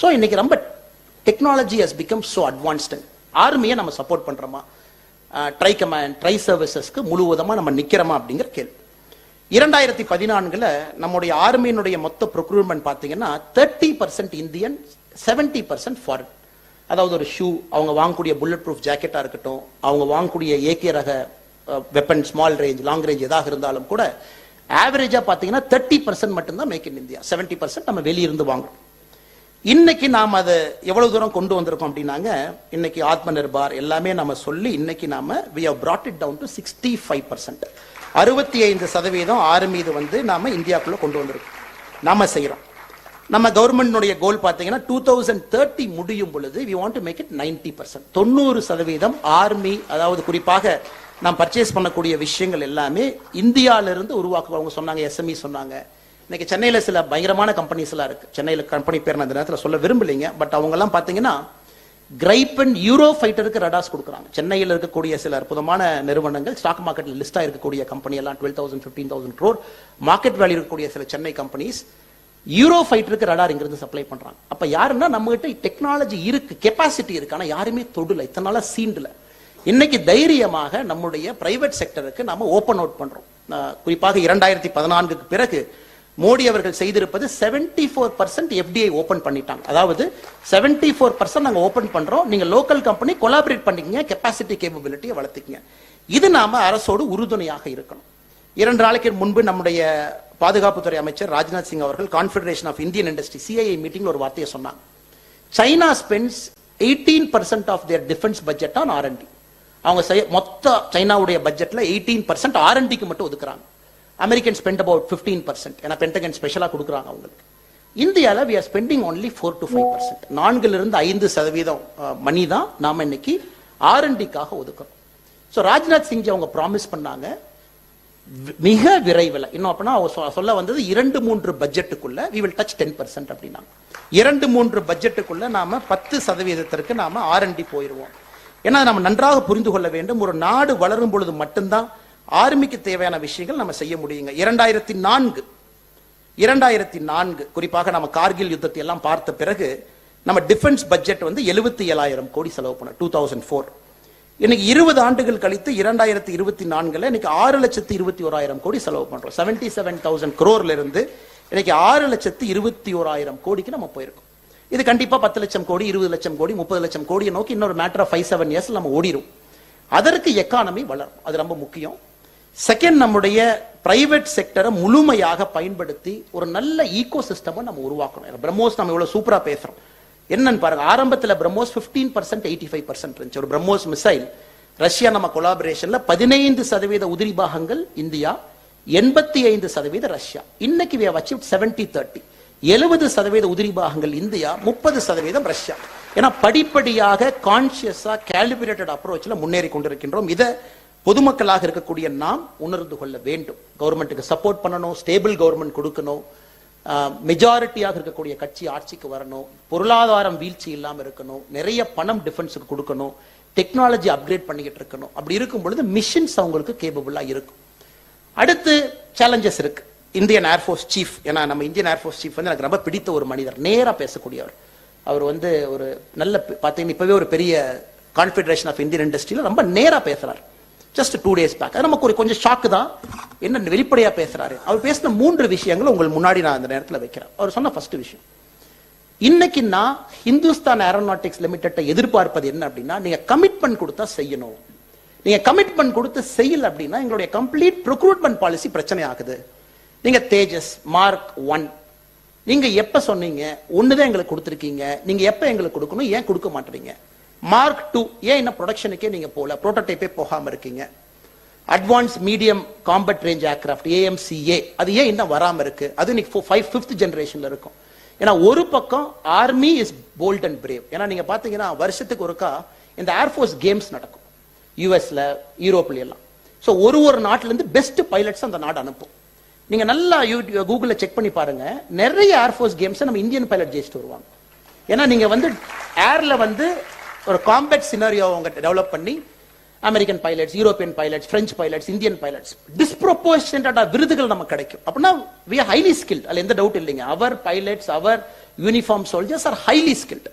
So இன்னைக்கு ரொம்ப technology has become so advanced ஆர்மியை நம்ம சப்போர்ட் பண்ணுறோமா ட்ரை கமாண்ட் ட்ரை சர்வீசஸ்க்கு முழுவதமாக நம்ம நிற்கிறோமா அப்படிங்கிற கேள்வி. இரண்டாயிரத்தி பதினான்கில் நம்முடைய ஆர்மியினுடைய மொத்த ப்ரொக்ரூட்மெண்ட் பார்த்தீங்கன்னா thirty percent Indian seventy percent foreign அதாவது ஒரு ஷூ அவங்க வாங்கக்கூடிய புல்லட் ப்ரூஃப் ஜாக்கெட்டாக இருக்கட்டும் அவங்க வாங்கக்கூடிய ஏகே ரக weapon small range long range எதாக இருந்தாலும் கூட ஆவரேஜாக பார்த்தீங்கன்னா தேர்ட்டி பர்சன்ட் மட்டும்தான் make in India seventy percent நம்ம வெளியிருந்து வாங்குறோம். இன்னைக்கு நாம் அதை எவ்வளவு தூரம் கொண்டு வந்திருக்கோம் அப்படின்னாங்க இன்னைக்கு ஆத்ம நிர்பார் எல்லாமே நம்ம சொல்லி இன்னைக்கு நாம we have brought it down to sixty five percent அறுபத்தி ஐந்து சதவீதம் ஆறு மீது வந்து நாம இந்தியாக்குள்ள கொண்டு வந்திருக்கோம். நாம செய்யறோம் நம்ம கவர்மெண்ட்னுடைய கோல் பார்த்தீங்கன்னா டூ தௌசண்ட் தேர்ட்டி முடியும் பொழுது we want to make it ninety percent தொண்ணூறு சதவீதம் ஆர்மி அதாவது குறிப்பாக நாம் பர்ச்சேஸ் பண்ணக்கூடிய விஷயங்கள் எல்லாமே இந்தியாவிலிருந்து உருவாக்குவாங்க சொன்னாங்க எஸ்எம்இ சொன்னாங்க. இன்னைக்கு சென்னையில் சில பயங்கரமான கம்பெனிஸ் எல்லாம் இருக்கு. சென்னையில் கம்பெனி பேர் நான் இந்த நேரத்தில் சொல்ல விரும்பலைங்க. பட் அவங்கெல்லாம் பார்த்தீங்கன்னா கிரைப்பன் யூரோ ஃபைட்டருக்கு ரடாஸ் கொடுக்குறாங்க. சென்னையில் இருக்கக்கூடிய சில அற்புதமான நிறுவனங்கள் ஸ்டாக் மார்க்கெட்டில் லிஸ்டா இருக்கக்கூடிய கம்பெனி எல்லாம் twelve thousand fifteen thousand crore market value இருக்கக்கூடிய சில சென்னை கம்பெனிஸ் யூரோ ஃபைட்டருக்கு ரடார் இங்கிருந்து சப்ளை பண்ணுறாங்க அப்போ யாருன்னா நம்ம கிட்ட டெக்னாலஜி இருக்கு கெப்பாசிட்டி இருக்கு ஆனால் யாருமே தொடல. இத்தனை நாளாக சீண்டல இன்னைக்கு தைரியமாக நம்முடைய பிரைவேட் செக்டருக்கு நம்ம ஓப்பன் அவுட் பண்றோம். குறிப்பாக இரண்டாயிரத்தி பதினான்குக்கு பிறகு மோடி அவர்கள் செய்திருப்பது 74% ஃபோர் பர்சன்ட் எஃப்டிஐ ஓபன் பண்ணிட்டாங்க. அதாவது 74% ஃபோர் பர்சன்ட் நாங்கள் ஓபன் பண்றோம். நீங்க லோக்கல் கம்பெனி கொலாபரேட் பண்ணிக்கங்க கெப்பாசிட்டி கேப்பபிலிட்டியை வளர்த்துக்கங்க. இது நாம அரசோடு உறுதுணையாக இருக்கணும். இரண்டு நாளைக்கு முன்பு நம்முடைய பாதுகாப்புத்துறை அமைச்சர் ராஜ்நாத் சிங் அவர்கள் Confederation of Indian Industry CII meeting ஒரு வார்த்தையை சொன்னாங்க. China spends eighteen percent of their defence budget on R and D அவங்க செய்ய மொத்த சைனாவுடைய பட்ஜெட்ல எயிட்டீன் பர்சன்ட் ஆர்என்டிக்கு மட்டும் ஒதுக்குறாங்க. American spend about fifteen percent ஏன்னா பென்டகன் ஸ்பெஷலாக கொடுக்குறாங்க அவங்களுக்கு. இந்தியாவில் we are spending only four to five percent நான்குல இருந்து ஐந்து சதவீதம் மணி தான் நாம இன்னைக்கு ஆர்என்டிக்காக ஒதுக்குறோம். ஸோ ராஜ்நாத் சிங் அவங்க ப்ராமிஸ் பண்ணாங்க மிக விரைவில். இன்னும் அப்படின்னா அவங்க சொல்ல வந்தது இரண்டு மூன்று பட்ஜெட்டுக்குள்ள we will touch ten percent அப்படின்னாங்க. இரண்டு மூன்று பட்ஜெட்டுக்குள்ள நாம பத்து சதவீதத்திற்கு நாம ஆர்என்டி போயிடுவோம் ஏன்னா நம்ம நன்றாக புரிந்து கொள்ள வேண்டும். ஒரு நாடு வளரும் பொழுது மட்டும்தான் ஆர்மிக்கு தேவையான விஷயங்கள் நம்ம செய்ய முடியுங்க. இரண்டாயிரத்தி நான்கு இரண்டாயிரத்தி நான்கு குறிப்பாக நம்ம கார்கில் யுத்தத்தை எல்லாம் பார்த்த பிறகு நம்ம டிஃபென்ஸ் பட்ஜெட் வந்து எழுபத்தி ஏழாயிரம் கோடி செலவு பண்ண டூ தௌசண்ட் ஃபோர். இன்னைக்கு இருபது ஆண்டுகள் கழித்து இரண்டாயிரத்தி இருபத்தி நான்குல இன்னைக்கு ஆறு லட்சத்து இருபத்தி ஓராயிரம் கோடி செலவு பண்றோம். செவன்டி செவன் தௌசண்ட் குரோர்ல இருந்து இன்னைக்கு ஆறு லட்சத்து இருபத்தி ஓராயிரம் கோடிக்கு நம்ம போயிருக்கோம். இது கண்டிப்பா பத்து லட்சம் கோடி இருபது லட்சம் கோடி முப்பது லட்சம் கோடியை நோக்கி இன்னொரு matter of five seven years நம்ம ஓடிரும். அதற்கு எக்கானமி வளரும். அது ரொம்ப முக்கியம். செகண்ட் நம்முடைய பிரைவேட் செக்டரை முழுமையாக பயன்படுத்தி ஒரு நல்ல ஈகோ சிஸ்டமை நம்ம உருவாக்கணும். பிரம்மோஸ் நம்ம இவ்வளவு சூப்பரா பேசுறோம். என்னன்னு பாருங்க ஆரம்பத்தில் BrahMos 15% percent eighty five percent இருந்துச்சு. ஒரு பிரம்மோஸ் மிசைல் ரஷ்யா நம்ம கொலாபரேஷன்ல பதினைந்து சதவீத உதிரி பாகங்கள் இந்தியா எண்பத்தி ஐந்து சதவீத ரஷ்யா. இன்னைக்கு வி have achieved 70 தேர்ட்டி எழுபது சதவீத உதிரி பாகங்கள் இந்தியா முப்பது சதவீதம் ரஷ்யா. ஏன்னா படிப்படியாக கான்சியஸா கேல்குலேட்டட் அப்ரோச்ல முன்னேறி கொண்டிருக்கின்றோம். இதை பொதுமக்களாக இருக்கக்கூடிய நாம் உணர்ந்து கொள்ள வேண்டும். கவர்மெண்ட்டுக்கு சப்போர்ட் பண்ணணும் ஸ்டேபிள் கவர்மெண்ட் கொடுக்கணும். மெஜாரிட்டியாக இருக்கக்கூடிய கட்சி ஆட்சிக்கு வரணும். பொருளாதாரம் வீழ்ச்சி இல்லாமல் இருக்கணும். நிறைய பணம் டிஃபென்ஸுக்கு கொடுக்கணும். டெக்னாலஜி அப்கிரேட் பண்ணிக்கிட்டு இருக்கணும். அப்படி இருக்கும் பொழுது மிஷின்ஸ் அவங்களுக்கு கேபபிளாக இருக்கும். அடுத்து சேலஞ்சஸ் இருக்கு. இந்தியன் ஏர்ஃபோர்ஸ் சீஃப் ஏன்னா நம்ம இந்தியன் ஏர்ஃபோர்ஸ் சீஃப் வந்து எனக்கு ரொம்ப பிடித்த ஒரு மனிதர். நேராக பேசக்கூடியவர். அவர் வந்து ஒரு நல்ல பார்த்தீங்கன்னா இப்போவே ஒரு பெரிய கான்ஃபெடரேஷன் ஆஃப் இந்தியன் இண்டஸ்ட்ரியில் ரொம்ப நேராக பேசுகிறார் ஜஸ்ட் டூ டேஸ் பேக் அது நமக்கு ஒரு கொஞ்சம் ஷாக்கு தான். என்ன வெளிப்படையாக பேசுகிறாரு அவர் பேசின மூன்று விஷயங்கள் உங்கள் முன்னாடி நான் அந்த நேரத்தில் வைக்கிறேன். அவர் சொன்ன ஃபர்ஸ்ட் விஷயம். இன்னைக்கு நான் ஹிந்துஸ்தான் ஏரோநாட்டிக்ஸ் லிமிடெட்டை எதிர்பார்ப்பது என்ன அப்படின்னா நீங்கள் கமிட்மெண்ட் கொடுத்தா செய்யணும். நீங்கள் கமிட்மெண்ட் கொடுத்து செய்யல அப்படின்னா எங்களுடைய கம்ப்ளீட் ப்ரொக்ரூட்மெண்ட் பாலிசி பிரச்சனை ஆகுது. நீங்கள் தேஜஸ் மார்க் ஒன் நீங்கள் எப்போ சொன்னீங்க? ஒன்று தான் எங்களுக்கு கொடுத்துருக்கீங்க. நீங்கள் எப்போ எங்களுக்கு கொடுக்கணும்? ஏன் கொடுக்க மாட்டீங்க? மார்க் டூ ஏன் இன்னும் ப்ரொடக்ஷனுக்கே நீங்க போல ப்ரோட்டோடைப்பே போகாம இருக்கீங்க. Advance medium combat range aircraft AMCA அது ஏன் இன்னும் வராம இருக்கு? அது இன்னைக்கு ஃபைவ் ஃபிஃப்த் ஜென்ரேஷனில் இருக்கும். ஏன்னா ஒரு பக்கம் army is bold and brave ஏன்னா நீங்க பாத்தீங்கன்னா வருஷத்துக்கு ஒருக்கா இந்த ஏர்ஃபோர்ஸ் கேம்ஸ் நடக்கும். யூஎஸ்ல யூரோப்ல எல்லாம். ஸோ ஒரு ஒரு நாட்டிலேருந்து பெஸ்ட் பைலட்ஸ் அந்த நாடு அனுப்பும். நீங்க நல்லா யூடியூப் கூகுளில் செக் பண்ணி பாருங்க. நிறைய ஏர்ஃபோர்ஸ் கேம்ஸை நம்ம இந்தியன் பைலட் ஜெயிச்சுட்டு வருவாங்க. ஏன்னா நீங்க வந்து ஏர்ல வந்து ஒரு காம்பேட் சினாரியோ அவங்க டெவலப் பண்ணி American pilots European pilots French pilots Indian pilots டிஸ்ப்ரொபோர்ஷனட்டா விருதுகள் நமக்கு கிடைக்கும். அப்படின்னா வி ஆர் ஹைலி ஸ்கில்ட் அதுல எந்த டவுட் இல்லைங்க. Our pilots our uniform soldiers are highly skilled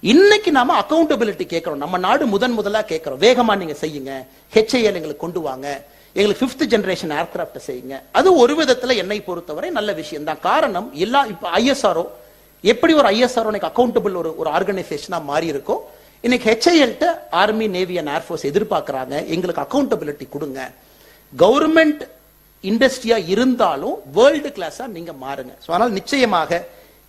இன்னைக்கு நாம அக்கௌண்டபிலிட்டி கேட்கிறோம். நம்ம நாடு முதன் முதலா கேட்கிறோம். வேகமா நீங்க செய்யுங்க. ஹெச்ஐஎல் எங்களுக்கு கொண்டு வாங்க. எங்களுக்கு ஃபிஃப்த் ஜென்ரேஷன் ஏர்கிராஃப்ட் செய்யுங்க. அது ஒரு விதத்துல என்னை பொறுத்தவரை நல்ல விஷயம் தான். காரணம் எல்லா இப்போ ஐஎஸ்ஆர்ஓ எப்படி ஒரு ஐஎஸ்ஆர்ஓ அக்கௌண்டபிள் ஒரு ஒரு ஆர்கனைசேஷனா மாறி இருக்கோ இன்னைக்கு ஹெச்ஐஎல்ட army navy and air force எதிர்பார்க்குறாங்க. எங்களுக்கு அக்கௌண்டபிலிட்டி கொடுங்க. கவர்மெண்ட் இண்டஸ்ட்ரியா இருந்தாலும் வேர்ல்டு கிளாஸா நீங்க மாறுங்க. ஸோ அதனால நிச்சயமாக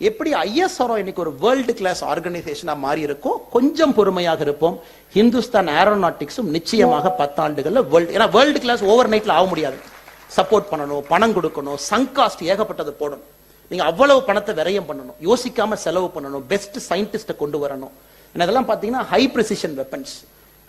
எப்படி ஐஎஸ்ஆர்ஓ இன்னைக்கு ஒரு வேர்ல்டு கிளாஸ் ஆர்கனைசேஷனா மாறி இருக்கோ கொஞ்சம் பொறுமையாக இருப்போம். ஹிந்துஸ்தான் ஏரோநாட்டிக்ஸும் நிச்சயமாக பத்தாண்டுகள்ல வேர்ல்டு ஏன்னா வேர்ல்டு கிளாஸ் ஓவர் நைட்ல ஆக முடியாது. சப்போர்ட் பண்ணணும் பணம் கொடுக்கணும் சங்காஸ்ட் ஏகப்பட்டது போடணும். நீங்க அவ்வளவு பணத்தை விரயம் பண்ணணும். யோசிக்காம செலவு பண்ணணும். பெஸ்ட் சயின்டிஸ்ட கொண்டு வரணும். ஏன்னா இதெல்லாம் பார்த்தீங்கன்னா ஹை ப்ரெசிஷன் வெப்பன்ஸ்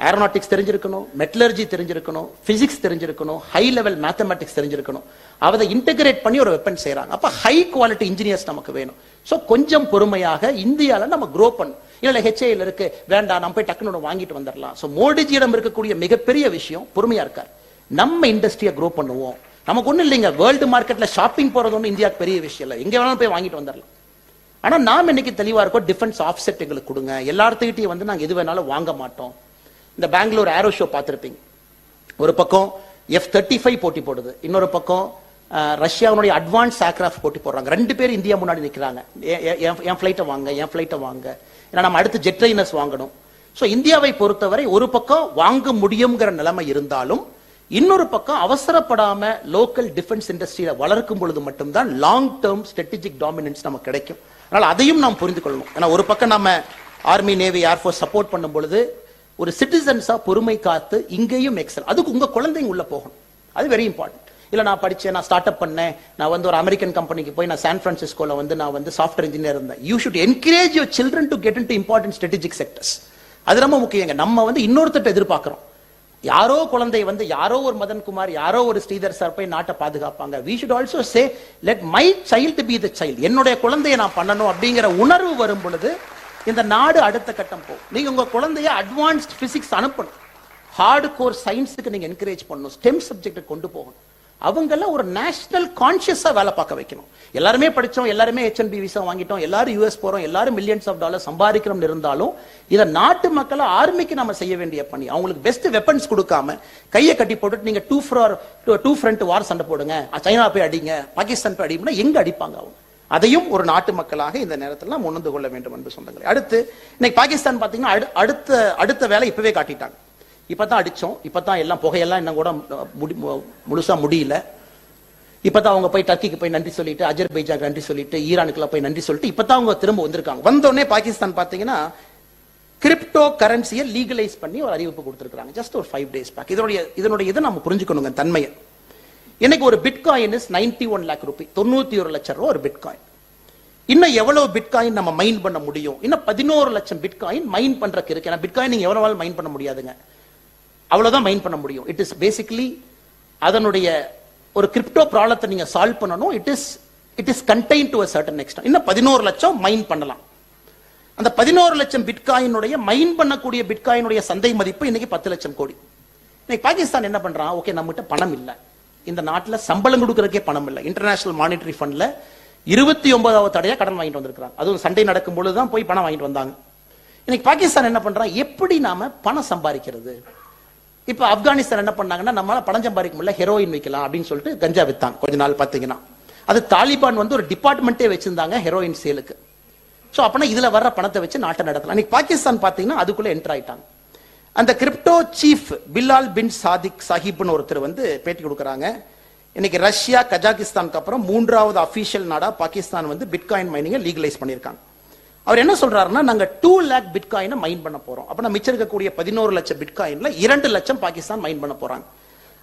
ஏரோனாட்டிக்ஸ் தெரிஞ்சிருக்கணும் மெட்டலர்ஜி தெரிஞ்சிருக்கணும் ஃபிசிக்ஸ் தெரிஞ்சிருக்கணும் ஹை லெவல் மேத்தமெட்டிக்ஸ் தெரிஞ்சிருக்கணும். அதை இன்டகிரேட் பண்ணி ஒரு வெப்பன் செய்கிறாங்க அப்போ ஹை குவாலிட்டி இன்ஜினியர்ஸ் நமக்கு வேணும். ஸோ கொஞ்சம் பொறுமையாக இந்தியாவில் நம்ம க்ரோ பண்ணணும். இல்லை ஹெச்ஏல இருக்கு. வேண்டாம் நம்ம போய் டக்குனு வாங்கிட்டு வந்துடலாம் ஸோ மோடிஜியிடம் இருக்கக்கூடிய மிகப்பெரிய விஷயம் பொறுமையாக இருக்கார். நம்ம இண்டஸ்ட்ரியை க்ரோ பண்ணுவோம். நமக்கு ஒன்றும் இல்லைங்க. வேர்ல்டு மார்க்கெட்டில் ஷாப்பிங் போகிறது ஒன்றும் இந்தியாவுக்கு பெரிய விஷயம் இல்லை. எங்கே வேணாலும் போய் வாங்கிட்டு வந்துடலாம் ஆனால் நாம் இன்னைக்கு தெளிவாக இருக்கோம் டிஃபென்ஸ் ஆஃப்செட் எங்களுக்கு கொடுங்க. எல்லார்த்துக்கிட்டையும் வந்து நாங்கள் எது வேணாலும் வாங்க மாட்டோம். இந்த பெங்களூர் ஏரோ ஷோ பார்த்துருப்பீங்க. ஒரு பக்கம் எஃப் தேர்ட்டி ஃபைவ் போட்டி போடுது. இன்னொரு பக்கம் ரஷ்யாவுடைய அட்வான்ஸ் ஏர்கிராஃப்ட் போட்டி போடுறாங்க. ரெண்டு பேரும் இந்தியா முன்னாடி நிற்கிறாங்க என் ஃப்ளைட்டை வாங்க என் ஃப்ளைட்டை வாங்க. ஏன்னா நம்ம அடுத்து ஜெட் ட்ரைனர்ஸ் வாங்கணும். ஸோ இந்தியாவை பொறுத்தவரை ஒரு பக்கம் வாங்க முடியுங்கிற நிலைமை இருந்தாலும் இன்னொரு பக்கம் அவசரப்படாம லோக்கல் டிஃபென்ஸ் இண்டஸ்ட்ரியில வளர்க்கும் பொழுது மட்டும்தான் லாங் டேர்ம் ஸ்ட்ராட்டஜிக் டாமினன்ஸ் நமக்கு கிடைக்கும். அதனால் அதையும் நாம் புரிந்து கொள்ளணும். ஏன்னா ஒரு பக்கம் நம்ம ஆர்மி நேவி ஏர்ஃபோர்ஸ் சப்போர்ட் பண்ணும் பொழுது ஒரு சிட்டிசன்ஸாக பொறுமை காத்து இங்கேயும் எக்ஸல் அதுக்கு உங்கள் குழந்தைங்க உள்ளே போகணும். அது வெரி இம்பார்ட்டன்ட் இல்லை நான் படித்தேன் நான் ஸ்டார்ட் அப் பண்ணேன் நான் வந்து ஒரு அமெரிக்கன் கம்பெனிக்கு போய் நான் சான் ஃப்ரான்சிஸ்கோவில் வந்து நான் வந்து சாஃப்ட்வேர் இன்ஜினியர் இருந்தேன். You should encourage your children to get into important strategic sectors அது ரொம்ப முக்கியங்க. நம்ம வந்து இன்னொருத்தட்ட எதிர்பார்க்குறோம். யாரோ குழந்தை வந்து யாரோ ஒரு மதன் குமார் யாரோ ஒரு ஸ்ரீதர் சார் போய் நாட்டை பாதுகாப்பாங்க. We should also say let my child be the child என்னுடைய குழந்தையை நான் பண்ணணும் அப்படிங்கிற உணர்வு வரும் பொழுது இந்த நாடு அடுத்த கட்டம் போகும். நீங்க உங்க குழந்தைய அட்வான்ஸ்ட் பிசிக்ஸ் அனுப்பணும். ஹார்டு கோர் சயின்ஸுக்கு நீங்க என்கரேஜ் பண்ணணும். ஸ்டெம் சப்ஜெக்ட் கொண்டு போகணும். அவங்கள ஒரு நேஷனல் கான்ஷியஸாக வேலை பார்க்க வைக்கணும். எல்லாருமே படித்தோம் எல்லாருமே ஹெச்என்பி விசா வாங்கிட்டோம் எல்லாரும் யூஎஸ் போகிறோம் எல்லாரும் மில்லியன்ஸ் ஆஃப் டாலர் சம்பாதிக்கிறோம் இருந்தாலும் இதை நாட்டு மக்களை ஆர்மிக்கு நம்ம செய்ய வேண்டிய பணி. அவங்களுக்கு பெஸ்ட் வெப்பன்ஸ் கொடுக்காம கையை கட்டி போட்டுட்டு நீங்கள் டூ ஃப்ரார் டூ ஃப்ரண்ட் வார் சண்டை போடுங்க சைனா போய் அடிங்க பாகிஸ்தான் போய் அடிங்கன்னா எங்கே அடிப்பாங்க அவங்க? அதையும் ஒரு நாட்டு மக்களாக இந்த நேரத்தில் நாம் உணர்ந்து கொள்ள வேண்டும் என்று சொந்தங்களே. அடுத்து இன்னைக்கு பாகிஸ்தான் பார்த்தீங்கன்னா அடு- அடுத்த அடுத்த வேலை இப்பவே காட்டிட்டாங்க. இப்பதான் அடிச்சோம் இப்பதான் எல்லாம் புகையெல்லாம் இன்னும் கூட முடி- மு- முழுசா முடியல. இப்பதான் அவங்க போய் டர்க்கிக்கு போய் நன்றி சொல்லிட்டு அஜர்பைஜாக்கு நன்றி சொல்லிட்டு ஈரானுக்குலாம் போய் நன்றி சொல்லிட்டு இப்பதான் அவங்க திரும்ப வந்திருக்காங்க. வந்தோடனே பாகிஸ்தான் பாத்தீங்கன்னா கிரிப்டோ கரன்சியை லீகலைஸ் பண்ணி ஒரு அறிவிப்பு கொடுத்துருக்காங்க ஜஸ்ட் ஒரு ஃபைவ் டேஸ் பேக் இதனுடைய இதனுடைய இதை நம்ம புரிஞ்சுக்கணுங்க தன்மையை. இன்னைக்கு ஒரு bitcoin is ninety one lakh rupee தொண்ணூத்தி ஒரு லட்சம் ரூபா ஒரு பிட்காயின் இன்னும் எவ்வளவு பிட்காயின் நம்ம மைன் பண்ண முடியும்? இன்னும் பதினோரு லட்சம் பிட்காயின் மைன் பண்றதுக்கு இருக்கு. ஏன்னா பிட்காயின் நீங்க எவ்வளவு மைன் பண்ண முடியாதுங்க. அவ்வளவுதான் மைன் பண்ண முடியும். இட் இஸ் பேசிக்கலி அதனுடைய ஒரு கிரிப்டோ ப்ராப்ளத்தை நீங்க சால்வ் பண்ணணும். It is it is contain to a certain next இன்னும் பதினோரு லட்சம் மைன் பண்ணலாம். அந்த பதினோரு லட்சம் பிட்காயினுடைய மைன் பண்ணக்கூடிய பிட்காயினுடைய சந்தை மதிப்பு இன்னைக்கு பத்து லட்சம் கோடி. இன்னைக்கு பாகிஸ்தான் என்ன பண்றான்? ஓகே நம்மகிட்ட பணம் இல்லை. இந்த நாட்டில் சம்பளம் கொடுக்கறதுக்கே பணம் இல்ல. இன்டர்நேஷனல் மானிட்டரி ஃபண்ட்ல இருபத்தி ஒன்பதாவது தடையா கடன் வாங்கிட்டு வந்திருக்கிறாங்க அதுவும் சண்டை நடக்கும் பொழுது தான் போய் பணம் வாங்கிட்டு வந்தாங்க. இன்னைக்கு பாகிஸ்தான் என்ன பண்றான்? எப்படி நாம பணம் சம்பாதிக்கிறது? இப்ப ஆப்கானிஸ்தான் என்ன பண்ணாங்கன்னா நம்மளால பணம் சம்பாதிக்க முடியல ஹெரோயின் வைக்கலாம் அப்படின்னு சொல்லிட்டு கஞ்சா வித்தாங்க கொஞ்ச நாள் பாத்தீங்கன்னா. அது தாலிபான் வந்து ஒரு டிபார்ட்மெண்ட்டே வச்சிருந்தாங்க ஹெரோயின் சேலுக்கு ஸோ அப்போனா இதுல வர்ற பணத்தை வச்சு நாட்டை நடத்தலாம். இன்னைக்கு பாகிஸ்தான் பாத்தீங்கன்னா அதுக்குள்ள என்டர் ஆயிட்டாங்க. அந்த கிரிப்டோ சீஃப் பில்லால் பின் சாதிக் சாஹிப்னு ஒருத்தர் வந்து பேட்டி கொடுக்குறாங்க. இன்னைக்கு ரஷ்யா கஜாகிஸ்தானுக்கு அப்புறம் மூன்றாவது அபிஷியல் நாடா பாகிஸ்தான் வந்து பிட்காயின் மைனிங்கை லீகலைஸ் பண்ணியிருக்காங்க. அவர் என்ன சொல்றாருன்னா நாங்க டூ லேக் பிட்காயினை மைன் பண்ண போறோம். அப்ப மிச்சம் இருக்கக்கூடிய பதினோரு லட்சம் பிட்காயின்ல இரண்டு லட்சம் பாகிஸ்தான் மைன் பண்ண போறாங்க.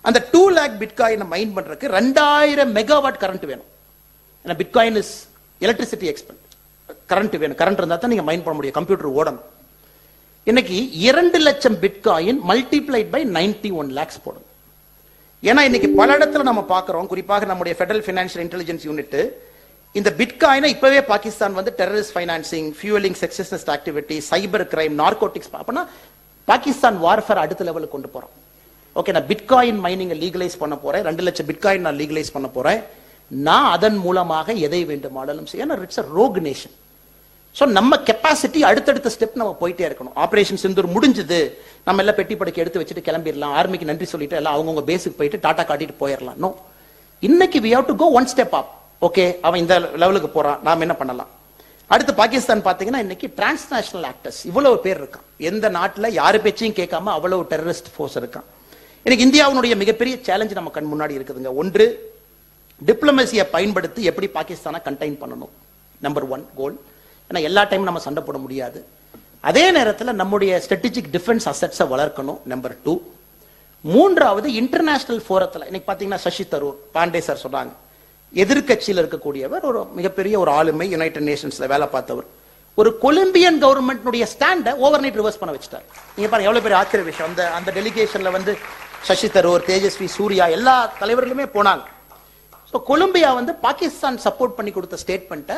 அந்த டூ லேக் பிட்காயினை மைன் பண்றதுக்கு ரெண்டாயிரம் மெகாவாட் கரண்ட் வேணும். ஏன்னா bitcoin is electricity expend current வேணும். கரண்ட் இருந்தா தான் நீங்க மைன் பண்ண முடியும். கம்ப்யூட்டர் ஓடணும். இன்னைக்கு இரண்டு லட்சம் bitcoin multiplied by 91 one lakhs போடும் ஏன்னா இன்னைக்கு பல இடத்துல நம்ம பார்க்கிறோம். குறிப்பாக நம்முடைய ஃபெடரல் ஃபினான்ஷியல் இன்டெலிஜென்ஸ் யூனிட் இந்த பிட்காயினை இப்பவே பாகிஸ்தான் வந்து terrorist financing fueling sexist activity cyber crime narcotics அப்படின்னா பாகிஸ்தான் வார்ஃபேர் அடுத்த லெவலுக்கு கொண்டு போறோம். ஓகே நான் பிட்காயின் மைனிங் லீகலைஸ் பண்ண போறேன். ரெண்டு லட்சம் பிட்காயின் நான் லீகலைஸ் பண்ண போறேன். நான் அதன் மூலமாக எதை வேண்டுமானாலும் செய்ய it's a rogue nation so நம்ம கெப்பாசிட்டி அடுத்தடுத்த ஸ்டெப் நம்ம போயிட்டே இருக்கணும். ஆப்ரேஷன் சிந்தூர் முடிஞ்சது. நம்ம எல்லாம் பெட்டி படுக்க எடுத்து வச்சுட்டு கிளம்பிடலாம். ஆர்மிக்கு நன்றி சொல்லிட்டு எல்லாம் அவங்கவுங்க பேஸுக்கு போயிட்டு டாட்டா காட்டிட்டு போயிடலாம். நோ இன்னைக்கு we have to go one step up okay அவன் இந்த லெவலுக்கு போறான் நாம் என்ன பண்ணலாம்? அடுத்து பாகிஸ்தான் பார்த்தீங்கன்னா இன்னைக்கு டிரான்ஸ்நேஷனல் ஆக்டர்ஸ் இவ்வளவு பேர் இருக்கான். எந்த நாட்டில் யாரு பேச்சையும் கேட்காம அவ்வளவு டெரரிஸ்ட் ஃபோர்ஸ் இருக்கான். இன்னைக்கு இந்தியாவுடைய மிகப்பெரிய சேலஞ்சு நம்ம கண் முன்னாடி இருக்குதுங்க. ஒன்று டிப்ளமசியை பயன்படுத்தி எப்படி பாகிஸ்தானை கண்டெயின் பண்ணணும்? நம்பர் ஒன் கோல் ஏன்னா எல்லா டைமும் நம்ம சண்டை போட முடியாது. அதே நேரத்தில் நம்முடைய ஸ்ட்ராட்டஜிக் டிஃபென்ஸ் அசட்ஸை வளர்க்கணும் நம்பர் டூ மூன்றாவது இன்டர்நேஷனல் ஃபோரத்தில் இன்னைக்கு பார்த்தீங்கன்னா சசி தரூர் பாண்டே சார் சொன்னாங்க. எதிர்கட்சியில் இருக்கக்கூடியவர் ஒரு மிகப்பெரிய ஒரு ஆளுமை யுனைடெட் நேஷன்ஸ்ல வேலை பார்த்தவர். ஒரு கொலம்பியன் கவர்மெண்ட்னுடைய ஸ்டாண்டை ஓவர் நைட் ரிவர்ஸ் பண்ண வச்சுட்டார். நீங்க பாருங்க எவ்வளவு பெரிய ஆச்சரிய விஷயம். அந்த அந்த டெலிகேஷன்ல வந்து சசி தரூர் தேஜஸ்வி சூர்யா எல்லா தலைவர்களுமே போனாங்க. ஸோ கொலம்பியா வந்து பாகிஸ்தான் சப்போர்ட் பண்ணி கொடுத்த ஸ்டேட்மெண்ட்டை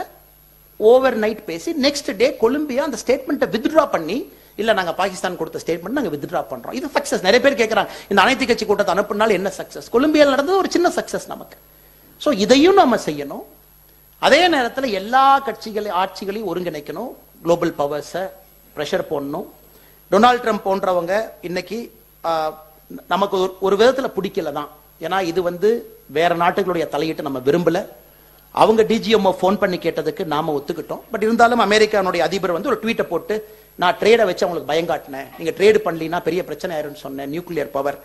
ஓவர் நைட் பேசி நெக்ஸ்ட் டே கொலம்பியா அந்த ஸ்டேட்மெண்ட்டை வித்ட்ரா பண்ணி இல்ல நாங்க பாகிஸ்தான் கொடுத்த ஸ்டேட்மெண்ட் நாங்க வித்ட்ரா பண்றோம். இது சக்சஸ் நிறைய பேர் கேட்கறாங்க இந்த அனைத்து கட்சி கூட்டத்தை அனுப்புனால என்ன சக்சஸ் கொலம்பியாவில் நடந்தது ஒரு சின்ன சக்சஸ் நமக்கு. ஸோ இதையும் நம்ம செய்யணும். அதே நேரத்தில் எல்லா கட்சிகளையும் ஆட்சிகளையும் ஒருங்கிணைக்கணும். குளோபல் பவர்ஸை ப்ரெஷர் போடணும். டொனால்ட் ட்ரம்ப் போன்றவங்க இன்னைக்கு நமக்கு ஒரு- ஒரு பிடிக்கல தான். ஏன்னா இது வந்து வேற நாட்டுகளுடைய தலையீட்டை நம்ம விரும்பல. அவங்க டிஜிஎம்ஓ ஃபோன் பண்ணி கேட்டதுக்கு நாம ஒத்துக்கிட்டோம். பட் இருந்தாலும் அமெரிக்கானுடைய அதிபர் வந்து ஒரு ட்வீட்டை போட்டு நான் ட்ரேடை வச்சு அவங்களுக்கு பயங்காட்டினேன் நீங்கள் ட்ரேடு பண்ணலினா பெரிய பிரச்சனை ஆயிரும்னு சொன்னேன். நியூக்ளியர் பவர்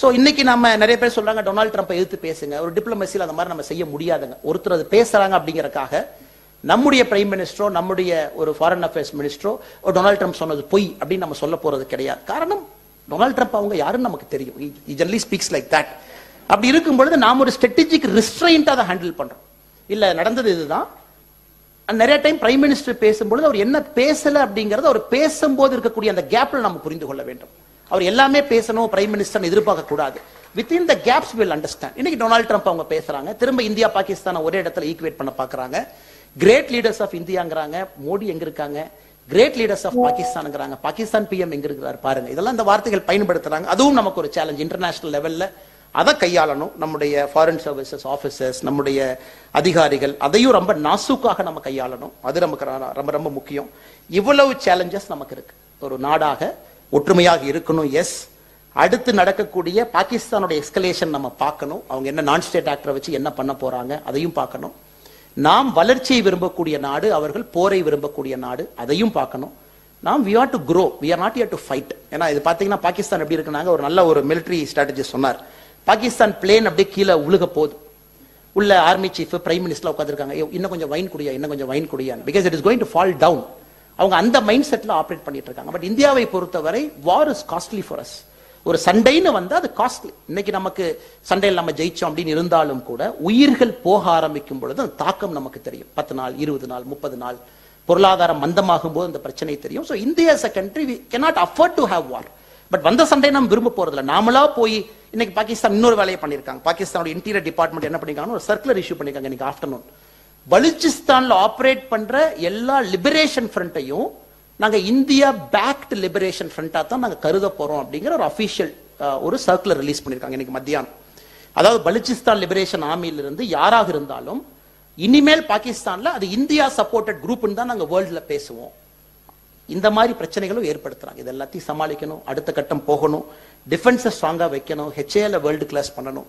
ஸோ இன்னைக்கு நம்ம நிறைய பேர் சொல்றாங்க டொனால்ட் ட்ரம்ப்பை எதிர்த்து பேசுங்க. ஒரு டிப்ளமசியில் அந்த மாதிரி நம்ம செய்ய முடியாதுங்க. ஒருத்தர் அது பேசுறாங்க அப்படிங்கறக்காக நம்முடைய பிரைம் மினிஸ்டரோ நம்முடைய ஒரு ஃபாரின் அஃபேர்ஸ் மினிஸ்டரோ ஒரு டொனால்ட் ட்ரம்ப் சொன்னது பொய் அப்படின்னு நம்ம சொல்ல போறது கிடையாது. காரணம் டொனால்ட் ட்ரம்ப் அவங்க யாருன்னு நமக்கு தெரியும். ஜென்லி ஸ்பீக்ஸ் லைக் தட் அப்படி இருக்கும் பொழுது நாம் ஒரு ஸ்ட்ராட்டஜிக் ரிஸ்ட்ரெயின்ட் அதை ஹேண்டில் பண்றோம். இல்ல நடந்தது இதுதான். நிறைய டைம் பிரைம் மினிஸ்டர் பேசும்பொழுது அவர் என்ன பேசல அப்படிங்கறத அவர் பேசும்போது இருக்கக்கூடிய அந்த கேப்ல நம்ம புரிந்து கொள்ள வேண்டும். அவர் எல்லாமே பேசணும் பிரைம் மினிஸ்டர் எதிர்பார்க்க கூடாது. Within the gaps will understand இன்னைக்கு டொனால்ட் ட்ரம்ப் அவங்க பேசுறாங்க. திரும்ப இந்தியா பாகிஸ்தான் ஒரே இடத்துல ஈக்குவேட் பண்ண பாக்குறாங்க. கிரேட் லீடர்ஸ் ஆஃப் இந்தியாங்கிறாங்க. மோடி எங்க இருக்காங்க? கிரேட் லீடர்ஸ் ஆஃப் பாகிஸ்தான்ங்கிறாங்க. பாகிஸ்தான் பிஎம் எங்க இருக்கிறார் பாருங்க. இதெல்லாம் இந்த வார்த்தைகள் பயன்படுத்துறாங்க. அதுவும் நமக்கு ஒரு சேலஞ்ச் இன்டர்நேஷனல் லெவல்ல அதை கையாளணும். நம்முடைய ஃபாரின் சர்வீசஸ் ஆஃபீஸர்ஸ் நம்முடைய அதிகாரிகள் அதையும் ரொம்ப நாசூக்காக நம்ம கையாளணும். அது நமக்கு ரொம்ப ரொம்ப முக்கியம். இவ்வளவு சேலஞ்சஸ் நமக்கு இருக்கு. ஒரு நாடாக ஒற்றுமையாக இருக்கணும் எஸ் அடுத்து நடக்கக்கூடிய பாகிஸ்தானோட எஸ்கலேஷன் நம்ம பார்க்கணும். அவங்க என்ன நான் ஸ்டேட் ஆக்டரை வச்சு என்ன பண்ண போறாங்க அதையும் பார்க்கணும். நாம் வளர்ச்சியை விரும்பக்கூடிய நாடு அவர்கள் போரை விரும்பக்கூடிய நாடு அதையும் பார்க்கணும். நாம் we are to grow we are not you to fight ஏன்னா இது பார்த்தீங்கன்னா பாகிஸ்தான் எப்படி இருக்குனாங்க ஒரு நல்ல ஒரு மிலிட்ரி ஸ்ட்ராட்டஜி சொன்னார். பாகிஸ்தான் பிளேன் அப்படியே கீழே உழுக போகுது. உள்ள ஆர்மி சீஃப் பிரைம் மினிஸ்டர் உட்காந்துருக்காங்க இன்னும் கொஞ்சம் வைன் குடியா இன்னும் கொஞ்சம் wine Gudiya because it is going to fall down அவங்க அந்த மைண்ட் செட்ல ஆப்ரேட் பண்ணிட்டு இருக்காங்க. பட் இந்தியாவை பொறுத்தவரை war is costly for us ஒரு சண்டைன்னு வந்தால் அது காஸ்ட்லி இன்னைக்கு நமக்கு சண்டையில் நம்ம ஜெயிச்சோம் அப்படின்னு இருந்தாலும் கூட உயிர்கள் போக ஆரம்பிக்கும் பொழுது அந்த தாக்கம் நமக்கு தெரியும். பத்து நாள் இருபது நாள் முப்பது நாள். பொருளாதாரம் மந்தமாகும் போது அந்த பிரச்சனை தெரியும். So India as country we we cannot afford to have war. But வந்த சண்டை நம்ம விரும்ப போறதில்ல. நாமளா போய் இன்னைக்கு பாகிஸ்தான் இன்னொரு வேலையை பண்ணியிருக்காங்க. பாகிஸ்தானோட இன்டீரியர் டிபார்ட்மெண்ட் என்ன பண்ணிருக்காங்க ஒரு சர்க்குலர் இஷ்யூ பண்ணிருக்காங்க இன்னைக்கு ஆஃப்டர்நூன் பலுச்சிஸ்தான்ல ஆப்ரேட் பண்ற எல்லா லிபரேஷன் ஃப்ரண்ட்டையும் நாங்க இந்தியா பேக்ட் லிபரேஷன் ஃப்ரண்டா தான் நாங்க கருத போறோம் அப்படிங்கிற ஒரு அபிஷியல் ஒரு சர்க்குலர் ரிலீஸ் பண்ணிருக்காங்க இன்னைக்கு மத்தியானம். அதாவது பலுச்சிஸ்தான் லிபரேஷன் ஆர்மியில இருந்து யாராக இருந்தாலும் இனிமேல் பாகிஸ்தான்ல அது இந்தியா சப்போர்ட்டட் குரூப்னு தான் நாங்க வேர்ல்ட்ல பேசுவோம். இந்த மாதிரி பிரச்சனைகளும் ஏற்படுத்துறாங்க. இது எல்லாத்தையும் சமாளிக்கணும். அடுத்த கட்டம் போகணும். டிஃபென்ஸை ஸ்ட்ராங்கா வைக்கணும். ஹெச்ஏல வேர்ல்டு கிளாஸ் பண்ணணும்.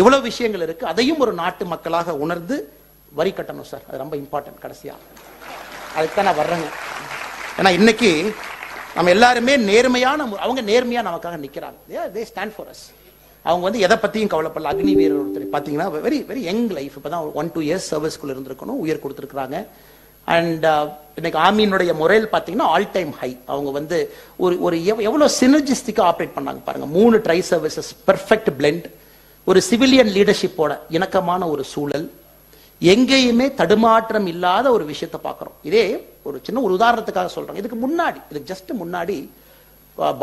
இவ்வளவு விஷயங்கள் இருக்கு. அதையும் ஒரு நாட்டு மக்களாக உணர்ந்து வரி கட்டணும் சார் அது ரொம்ப இம்பார்ட்டன்ட் கடைசியா. அதுக்கு தான் நான் வர்றேங்க. ஏன்னா இன்னைக்கு நம்ம எல்லாருமே நேர்மையான மு- அவங்க நேர்மையா நமக்காக நிற்கிறாங்க தே ஸ்டாண்ட் ஃபார் அஸ் அவங்க வந்து எதை பத்தியும் கவலைப்படல. அக்னி வீரர் ஒருத்தர் பார்த்தீங்கன்னா வெரி வெரி யங் லைஃப் இப்பதான் ஒன் டூ இயர்ஸ் சர்வீஸ்க்குள்ள இருந்திருக்கணும் உயர் கொடுத்துருக்காங்க அண்ட் uh, இன்னைக்கு ஆர்மியினுடைய முறையில் பார்த்தீங்கன்னா ஆல் டைம் ஹை அவங்க வந்து ஒரு ஒரு எவ்- சினர்ஜிஸ்டிக்காக ஆப்ரேட் பண்ணாங்க பாருங்க. மூணு ட்ரை சர்வீசஸ் பெர்ஃபெக்ட் பிளெண்ட் ஒரு சிவிலியன் லீடர்ஷிப்போட இணக்கமான ஒரு சூழல். எங்கேயுமே தடுமாற்றம் இல்லாத ஒரு விஷயத்தை பார்க்குறோம். இதே ஒரு சின்ன ஒரு உதாரணத்துக்காக சொல்கிறோம் இதுக்கு முன்னாடி இதுக்கு ஜஸ்ட் முன்னாடி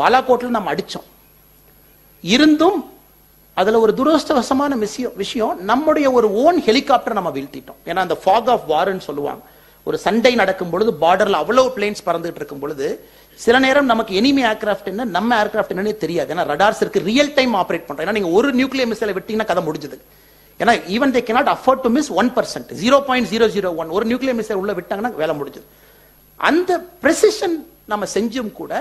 பாலாகோட்டில் நம்ம அடித்தோம் இருந்தும் அதில் ஒரு துரஸ்தவசமான விஷயம் விஷயம் நம்முடைய ஒரு ஓன் ஹெலிகாப்டர் நம்ம வீழ்த்திட்டோம். ஏன்னா அந்த ஃபாக் ஆஃப் வார்ன்னு சொல்லுவாங்க. ஒரு சண்டை நடக்கும் பொழுது பார்டரில் அவ்வளோ பிளேன்ஸ் பறந்துகிட்டு இருக்கும் பொழுது சில நேரம் நமக்கு எனிமி ஏர்கிராஃப்ட் என்ன நம்ம ஏர்கிராஃப்ட் என்னன்னே தெரியாது. ஏன்னா ரடார்ஸ் இருக்கு ரியல் டைம் ஆப்ரேட் பண்ணுறோம் ஏன்னா நீங்கள் ஒரு நியூக்ளியர் மிசைலை விட்டிங்கன்னா கதை முடிஞ்சது. ஏன்னா even they cannot afford to miss one percent zero point zero zero one ஒரு நியூக்ளியர் மிசைல் உள்ள விட்டாங்கன்னா வேலை முடிஞ்சது. அந்த ப்ரெசிஷன் நம்ம செஞ்சும் கூட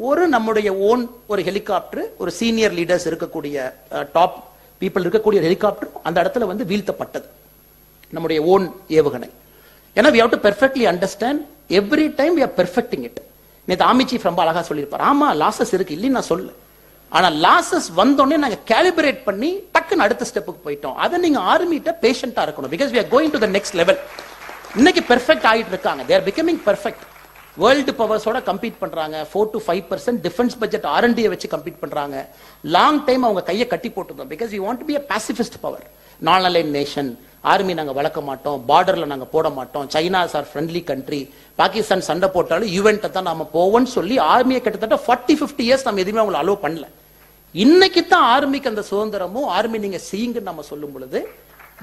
ஒரு நம்முடைய ஓன் ஒரு ஹெலிகாப்டர் ஒரு சீனியர் லீடர்ஸ் இருக்கக்கூடிய uh, டாப் பீப்புள் இருக்கக்கூடிய ஹெலிகாப்டர் அந்த இடத்துல வந்து வீழ்த்தப்பட்டது. நம்முடைய ஓன் ஏவுகணை. ஏன்னா we have to perfectly understand every time we are perfecting it நேற்று ஆமிச்சி ரொம்ப அழகாக சொல்லியிருப்பார். ஆமாம் லாசஸ் இருக்கு. இல்லைன்னு நான் சொல்லு ஆனால் லாசஸ் வந்தோடனே நாங்கள் கேலிபரேட் பண்ணி டக்குன்னு அடுத்த ஸ்டெப்புக்கு போயிட்டோம். அதை நீங்கள் ஆர்மிட்ட பேஷண்ட்டாக இருக்கணும். Because we are going to the next level இன்னைக்கு பெர்ஃபெக்ட் ஆகிட்டு இருக்காங்க. தேர் பிகமிங் பெர்ஃபெக்ட் வேர்ல்டு பவர்ஸோட கம்பீட் பண்றாங்க. Four to five percent defence budget ஆர்என்டியை வச்சு கம்பீட் பண்றாங்க. லாங் டைம் அவங்க கையை கட்டி போட்டுருந்தோம். Because you want be a pacifist power non aligned nation army நாங்கள் வளர்க்க மாட்டோம். பார்டரில் நாங்கள் போட மாட்டோம். China's are friendly country Pakistan சண்டை போட்டாலும் யூவென்ட்டை தான் நாம போவோம்னு சொல்லி ஆர்மியை கிட்டத்தட்ட ஃபார்ட்டி ஃபிஃப்டி இயர்ஸ் நம்ம எதுவுமே அவங்களை அலோவ் பண்ணல. இன்னைக்கு தான் ஆர்மிக்கு அந்த சுதந்திரமும் ஆர்மி நீங்க செய்யுங்கன்னு நம்ம சொல்லும் பொழுது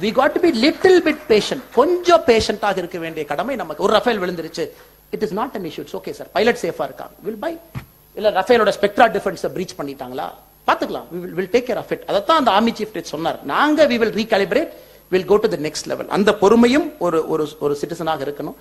we got to be little bit patient கொஞ்சம் பேஷண்டாக இருக்க வேண்டிய கடமை நமக்கு. ஒரு ரஃபேல் விழுந்துருச்சு. It is not an issue it's okay sir pilot சேஃபா இருக்காங்க வில் பை இல்ல ரஃபேலோட ஸ்பெக்ட்ரா டிஃபென்ஸ் பிரீச் பண்ணிட்டாங்களா? பாத்துக்கலாம் will will take take care of it. அதைத்தான் அந்த ஆர்மி சீஃப் சொன்னார். நாங்க we will recalibrate will go to the next level. அந்த பொறுமையும் ஒரு ஒரு ஒரு சிட்டிசனாக இருக்கணும்.